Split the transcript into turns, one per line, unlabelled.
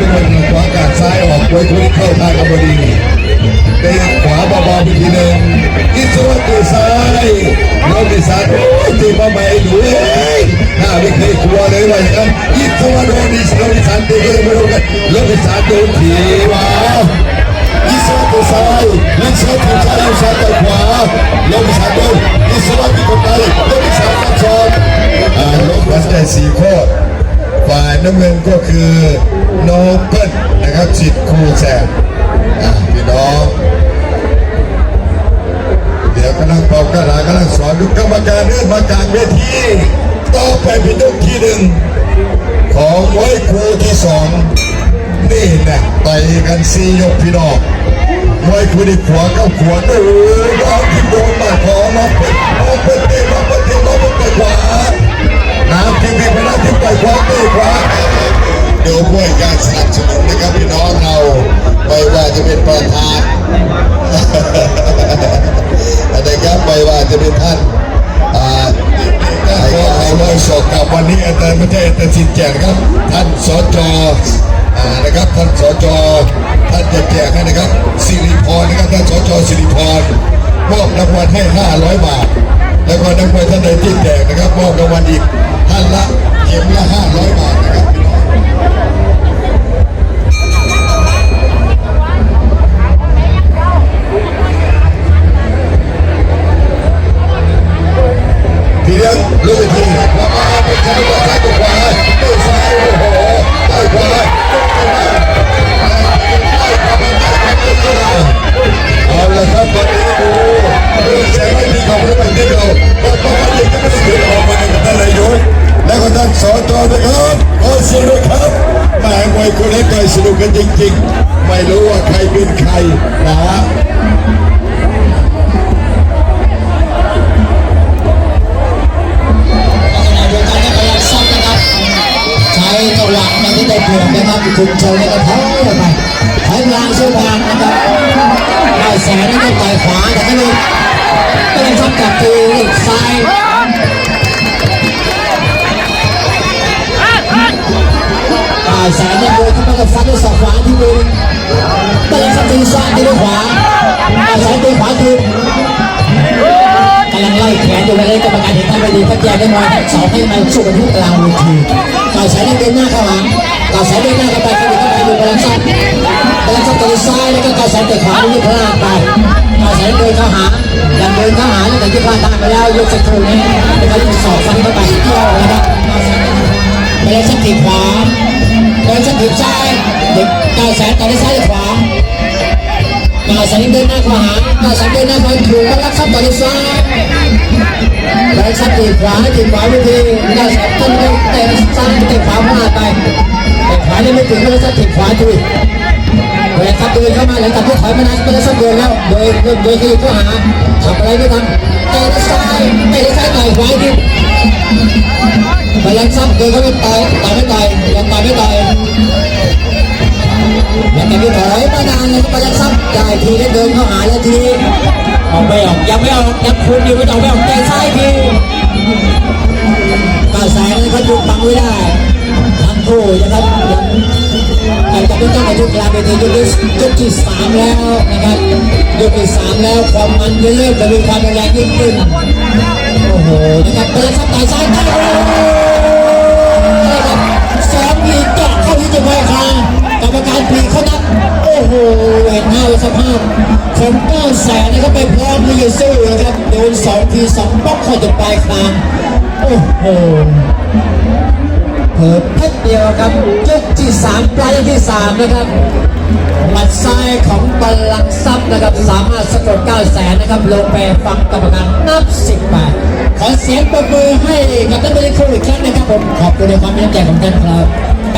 เป็นคนขวากาดซ้ายออกไว้ทุกเข้าทางกับดีเตะขวาเบาๆไปทีหนึ่งอิสระตัวซ้ายแล้วที่สามโอ้ยตีมาใหม่หนูเอ้ยหน้าไม่เคยกลัวเลยว่าอย่างนั้นอิสระโดนอิสระที่สามตีก็เลยไม่รู้กันแล้วที่สามโดนถีว้าวอิสระตัวซ้ายลิซาตัวซ้ายลิซาตัวขวาโลงสามโดนอิสระที่คนใดลงสามกับสองอ่าลงมาได้สี่ข้อ ฝ่ายน้ำเงินก็คือโนเปิลนะครับสิทธิ์ครูแสบอ่พี่น้อง เดี๋ยวกำลังเป่ากระดาษกำลังสอนลูกกรรมการเดินมากางเวทีต่อไปเป็นยกที่หนึ่งของมวยครูที่สองนี่นะไปกันสี่ยกพี่น้องมวยครูที่ขวาเข้าขวาโอ้ยเอาที่โดนมา สินแจกนะครับ ท่านสจอ่านะครับท่านสจท่านจะแจกให้นะครับสิริพรนะครับท่านสจสิริพรมอบรางวัลให้ 500 บาท แล้วก็นักมวยท่านใดที่แจกนะครับมอบรางวัลอีกท่านละเข็มละ กันจริงๆ ไม่รู้ว่าใครเป็นใครนะฮะ
ขณะเดียวกันก็พยายามซ้ำนะครับใช้จังหวะมันที่ได้เปรียบนะครับคุมเชิงแล้วก็ถอยออกไปถอยพลางสู้พลางนะครับได้แสนแล้วก็ต่อยขวาแต่ก็เลยก็เลยชอบจับตีซ้าย อกขวาที่ลยชอบตีซ้ายตีด้วยขวาได้แสนตีขวาคืนกำลังไล่แขนอยู่เลยกรรมการเห็นท่านไม่ดีพักแยกได้น้อยสองให้มาสู้กันที่กลางเวทีต่อยสายเดินหน้าเข้าหาต่อยสายเดินหน้าเข้าไปเข้าไปเข้าไปดูกำลังซ้ายกำลังซ้ายต่อยซ้ายแล้วก็ต่อยสายตะขวาที่พลาดไปต่อยสายเดินเข้าหายังเดินเข้าหาแล้วแต่ที่พลาดทางไปแล้วยกสักครู่นี้แล้วก็สอบฟันเข้าไปเที่ยวนะครับกำลังซ้ายตีขวากำลังซ้ายตีซ้าย กาสันเดินหน้าขวากาสันเดินหน้าขวาถูกแล้วรับซับต่อที่ซ้ายแล้วซับตีขวาตีขวาวิธีกาสันต้นก็เตะซ้ายเตะขวาพลาดไปแต่ขวานี่ไม่ถึงแล้วซับตีขวาจุยแล้วซับเดินเข้ามาแล้วตัดที่ถอยมานานก็เลยซับเดินแล้วโดยโดยคือข้อหาทำอะไรไม่ทำเตะซ้ายเตะซ้ายต่อยขวาทีพลังซับเดินเข้าไปต่อยต่อยไม่ต่อยยังต่อยไม่ต่อย ยังไม่ถอยมานานเลยก็ยังซับได้ทีแล้วเดินเข้าหาแล้วทีออกไม่ออกยังไม่ออกยังคุมอยู่ไม่ออกไม่ออกเตะซ้ายทีก้าวสายนั้นเขายุบบังไว้ได้ทั้งคู่นะครับยังแต่จะเป็นต้องมายุบกลางเวทียุคที่ยุคที่สามแล้วนะครับยุคที่สามแล้วความมันเริ่มจะมีความแรงยิ่งขึ้นโอ้โหนะครับเปิดซับต่อยซ้ายได้นะครับ ภาพผมเก้าแสนนะครับไปพร้อมที่จะสู้นะครับโดนสองทีสองป๊อกเข้าจนปลายคางโอ้โหเพิ่มเพชรเดียวครับยกที่สามปลายที่สามนะครับหมัดซ้ายของบอลลังซับนะครับสามารถสะกดเก้าแสนนะครับลงไปฟังกรรมการนับสิบแปดขอเสียงปรบมือให้กับท่านผู้ชมอีกครั้งนะครับผมขอบคุณในความมีน้ำใจของท่านครับ